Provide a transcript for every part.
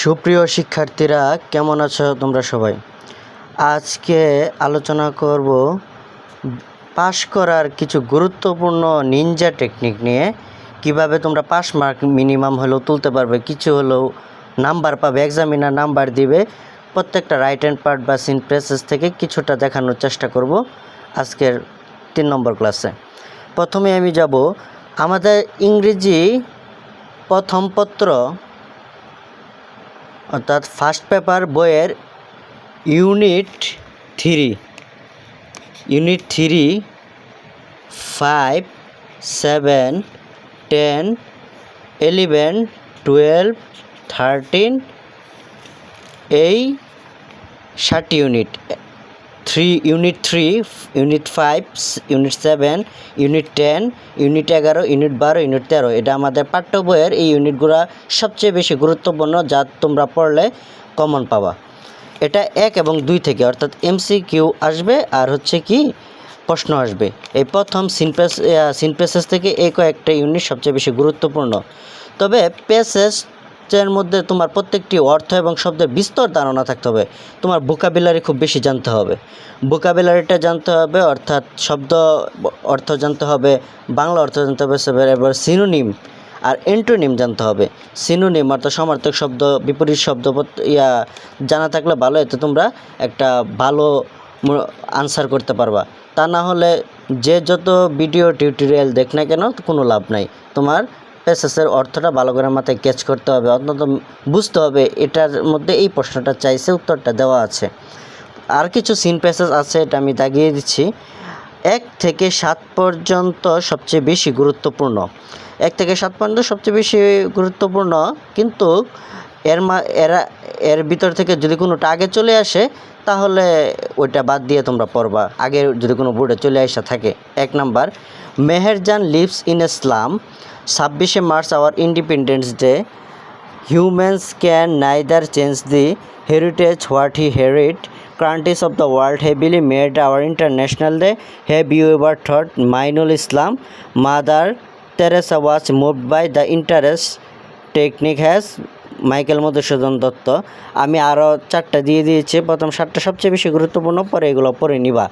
সুপ্রিয় শিক্ষার্থীরা, কেমন আছো তোমরা সবাই? আজকে আলোচনা করব পাশ করার কিছু গুরুত্বপূর্ণ নিনজা টেকনিক নিয়ে। কীভাবে তোমরা পাস মার্ক মিনিমাম হলেও তুলতে পারবে, কিছু হলেও নাম্বার পাবে এক্সামিনার নাম্বার দিবে, প্রত্যেকটা রাইট হ্যান্ড পার্ট বা সিন প্রেসেস থেকে কিছুটা দেখানোর চেষ্টা করব আজকের তিন নম্বর ক্লাসে প্রথমে আমি যাব আমাদের ইংরেজি প্রথম পত্র অর্থাৎ ফার্স্ট পেপার বইয়ের unit three unit three five seven ten eleven twelve thirteen এই ষাট unit three unit three unit five unit seven unit ten unit এগারো ইউনিট বারো ইউনিট তেরো। এটা আমাদের পাঠ্য বইয়ের এই ইউনিটগুলো সবচেয়ে বেশি গুরুত্বপূর্ণ যা তোমরা পড়লে কমন পাবা। এটা এক এবং দুই থেকে, অর্থাৎ এমসি কিউ আসবে আর হচ্ছে কি প্রশ্ন আসবে। এই প্রথম সিনপেস সিনপেসেস থেকে এই কয়েকটা ইউনিট সবচেয়ে বেশি গুরুত্বপূর্ণ। তবে পেসেসের মধ্যে তোমার প্রত্যেকটি অর্থ এবং শব্দের বিস্তর ধারণা থাকতে হবে। তোমার ভোকাবিলারি খুব বেশি জানতে হবে। ভোকাবিলারিটা জানতে হবে, অর্থাৎ শব্দ অর্থ জানতে হবে, বাংলা অর্থ জানতে হবে, সেবার এবার সিনোনিম আর এন্টোনিম জানতে হবে। সিনোনিম অর্থাৎ সমার্থক শব্দ, বিপরীত শব্দ ইয়া, জানা থাকলে ভালো, এতে তোমরা একটা ভালো আনসার করতে পারবা। তা না হলে যে যত ভিডিও টিউটোরিয়াল দেখ না কেন, কোনো লাভ নাই। তোমার পেসেসের অর্থটা ভালো করে মাথায় ক্যাচ করতে হবে, অন্তত বুঝতে হবে এটার মধ্যে এই প্রশ্নটা চাইছে, উত্তরটা দেওয়া আছে। আর কিছু সিন প্যাসেজ আছে, এটা আমি দাগিয়ে দিচ্ছি। এক থেকে সাত পর্যন্ত সবচেয়ে বেশি গুরুত্বপূর্ণ। এক থেকে সাত পর্যন্ত সবচেয়ে বেশি গুরুত্বপূর্ণ, কিন্তু এর মা, এরা, এর ভিতর থেকে যদি কোনোটা আগে চলে আসে, তাহলে ওইটা বাদ দিয়ে তোমরা পড়বা। আগে যদি কোনো বোর্ডে চলে আসা থাকে। এক number, Meherjan lives in Islam ছাব্বিশে March our independence day, humans can neither change the heritage what he inherit countries of the world heavily made our international day, have you ever thought Mainul Islam? Mother Teresa was move by the interest technique has, Michael Madhusudan Dutt. আমি আরও চারটা দিয়ে দিয়েছি, প্রথম সাতটা সবচেয়ে বেশি গুরুত্বপূর্ণ, পরে এগুলো পরে নিবা।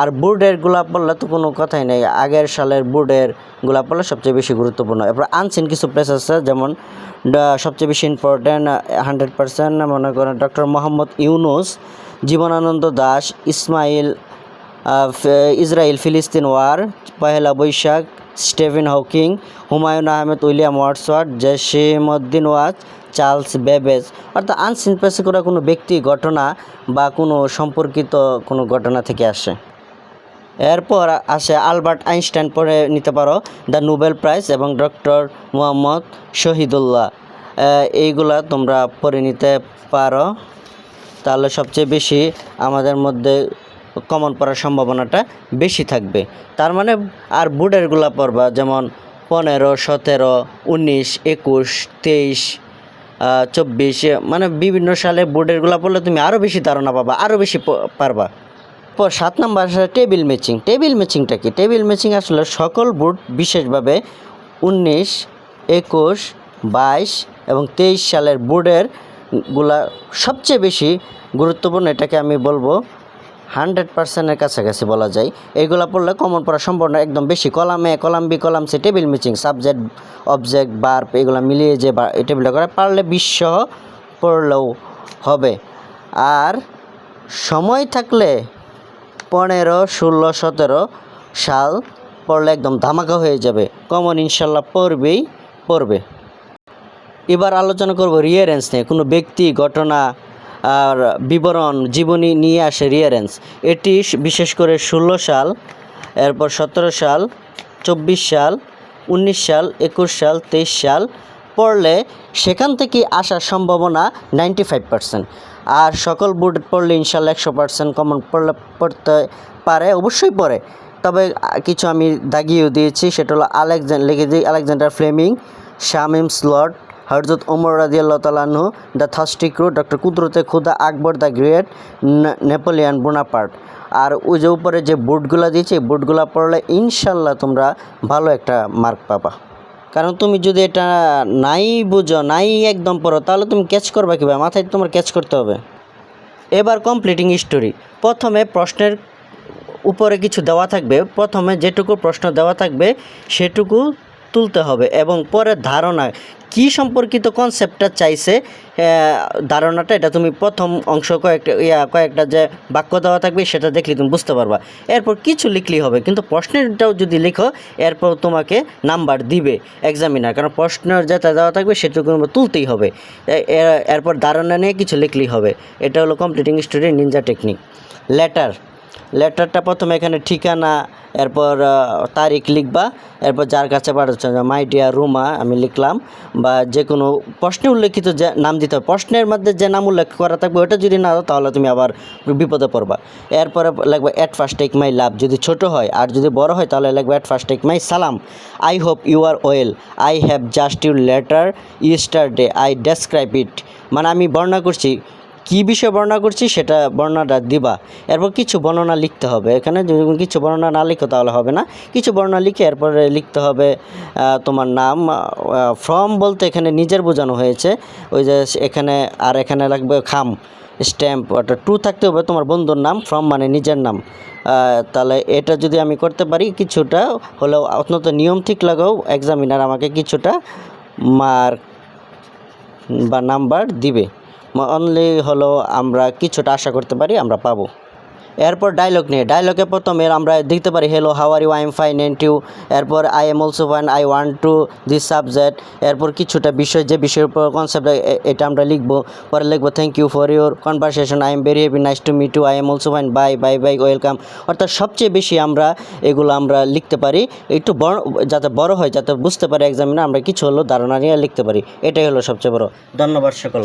আর বোর্ডেরগুলা পড়লে তো কোনো কথাই নেই। আগের সালের বোর্ডেরগুলা পড়লে সবচেয়ে বেশি গুরুত্বপূর্ণ। এরপর আনসিন কিছু প্লেস আছে, যেমন সবচেয়ে বেশি ইম্পর্ট্যান্ট হান্ড্রেড পার্সেন্ট মনে করেন ডক্টর মোহাম্মদ ইউনুস, জীবনানন্দ দাস, ইসমাইল ইসরায়েল ফিলিস্তিন war, Pohela Boishakh, Steven Hawking, Humayun Ahmed, William Wordsworth, Jasimuddin was, Charles Babbage. অর্থাৎ আনসিন প্লেসে করা কোনো ব্যক্তি, ঘটনা বা কোনো সম্পর্কিত কোনো ঘটনা থেকে আসে। এরপর আসে আলবার্ট আইনস্টাইন পড়ে নিতে পারো, দ্য নোবেল প্রাইজ এবং ডক্টর মোহাম্মদ শহীদুল্লাহ। এইগুলা তোমরা পড়ে নিতে পারো। তাহলে সবচেয়ে বেশি আমাদের মধ্যে কমন পড়ার সম্ভাবনাটা বেশি থাকবে। তার মানে আর বোর্ডেরগুলা পড়বা, যেমন পনেরো, সতেরো, উনিশ, একুশ, তেইশ চব্বিশ মানে বিভিন্ন সালে বোর্ডেরগুলা পড়লে তুমি আরও বেশি ধারণা পাবা আরও বেশি পারবা। পর সাত নাম্বার আসলে টেবিল ম্যাচিং। টেবিল ম্যাচিংটা কি? টেবিল ম্যাচিং আসলে সকল বোর্ড বিশেষভাবে উনিশ, একুশ, বাইশ এবং তেইশ সালের বোর্ডেরগুলা সবচেয়ে বেশি গুরুত্বপূর্ণ, এটাকে আমি বলব, হান্ড্রেড পার্সেন্টের কাছাকাছি বলা যায়। এইগুলা পড়লে কমন পড়ার সম্ভাবনা একদম বেশি। কলামে column B, column C, table matching, subject, object verb এগুলো মিলিয়ে যে টেবিলটা করে, পারলে বিশ্ব পড়লেও হবে। আর সময় থাকলে পনেরো, ষোলো, সতেরো সাল পড়লে একদম ধামাকা হয়ে যাবে। কমন ইনশাল্লাহ পড়বেই পড়বে। এবার আলোচনা করব রিয়ারেন্স নিয়ে। কোনো ব্যক্তি, ঘটনা আর বিবরণ, জীবনী নিয়ে আসে রিয়ারেন্স এটি বিশেষ করে ষোলো সাল, এরপর সতেরো সাল, চব্বিশ সাল, উনিশ সাল, একুশ সাল, তেইশ সাল পড়লে সেখান থেকে আসার সম্ভাবনা নাইনটি ফাইভ পার্সেন্ট আর সকল বোর্ড পড়লে ইনশাল্লাহ একশো পার্সেন্ট কমন পড়লে পড়তে পারে, অবশ্যই পড়ে। তবে কিছু আমি দাগিয়েও দিয়েছি, সেটা হলো আলেকজান লিখে দিই, আলেকজান্ডার ফ্লেমিং, শামিম স্লট, হরজত ওমর রাজিয়াল্লাহ তালাহু the থাস্টিক root, doctor Qudrat-e-Khuda Akbar the great Napoleon Bonaparte. আর ওই যে উপরে যে বুটগুলো দিয়েছি বুটগুলো পড়লে ইনশাল্লাহ তোমরা ভালো একটা মার্ক পাবা। কারণ তুমি যদি এটা নাই বুঝো, নাই একদম পড়ো, তাহলে তুমি ক্যাচ করবে কীভাবে? মাথায় তোমার ক্যাচ করতে হবে। এবার কমপ্লিটিং স্টোরি প্রথমে প্রশ্নের উপরে কিছু দেওয়া থাকবে। প্রথমে যেটুকু প্রশ্ন দেওয়া থাকবে, সেটুকু তুলতে হবে এবং পরে ধারণা কি সম্পর্কিত কনসেপ্টটা চাইছে ধারণাটা, এটা তুমি প্রথম অংশ কয়েকটা, ইয়া, কয়েকটা যে বাক্য দেওয়া থাকবে সেটা দেখলে তুমি বুঝতে পারবা। এরপর কিছু লিখলেই হবে, কিন্তু প্রশ্নেরটাও যদি লিখো, এরপর তোমাকে নাম্বার দিবে এক্সামিনার কারণ প্রশ্নের যেটা দেওয়া থাকবে সেটুকু তুলতেই হবে। এরপর ধারণা নিয়ে কিছু লিখলেই হবে। এটা হলো completing story ninja technique letter লেটারটা প্রথমে এখানে ঠিকানা, এরপর তারিখ লিখবা, এরপর যার কাছে পাঠাচ্ছ মাই ডিয়ার রুমা আমি লিখলাম, বা যে কোনো প্রশ্নে উল্লেখিত যে নাম দিতে হবে। প্রশ্নের মধ্যে যে নাম উল্লেখ করা থাকবে, ওটা যদি না তাহলে তুমি আবার বিপদে পড়বা। এরপরে লাগবে at first take my love যদি ছোট হয়, আর যদি বড় হয়, তাহলে লাগবে অ্যাট ফার্স্ট টেক মাই সালাম I hope you are well I have just you letter yesterday I describe it মানে আমি বর্ণনা করছি কী বিষয়ে বর্ণনা করছি সেটা বর্ণনাটা দিবা। এরপর কিছু বর্ণনা লিখতে হবে এখানে। যদি কিছু বর্ণনা না লিখো তাহলে হবে না। কিছু বর্ণনা লিখে এরপরে লিখতে হবে তোমার নাম ফর্ম বলতে এখানে নিজের বোঝানো হয়েছে। ওই যে এখানে আর এখানে লাগবে খাম স্ট্যাম্প অর্থাৎ টু থাকতে হবে তোমার বন্ধুর নাম ফ্রম মানে নিজের নাম। তাহলে এটা যদি আমি করতে পারি কিছুটা হলেও অত্যন্ত নিয়ম ঠিক লাগাও এক্সামিনার আমাকে কিছুটা মার্ক বা নাম্বার দিবে। অনলি হলো আমরা কিছুটা আশা করতে পারি আমরা পাবো। এরপর ডায়লগ নিয়ে ডায়লগে প্রথমে আমরা দেখতে পারি hello how are you I am fine and you এরপর I am also fine I want to this subject এরপর কিছুটা বিষয়, যে বিষয়ের উপর কনসেপ্ট এটা আমরা লিখব, পরে লিখব thank you for your conversation I am very happy nice to meet you I am also fine bye bye bye welcome অর্থাৎ সবচেয়ে বেশি আমরা এগুলো আমরা লিখতে পারি, একটু বড়, যাতে বড় হয়, যাতে বুঝতে পারে এক্সামিনে আমরা কিছু হলো ধারণা নিয়ে লিখতে পারি। এটাই হলো সবচেয়ে বড়। ধন্যবাদ সকল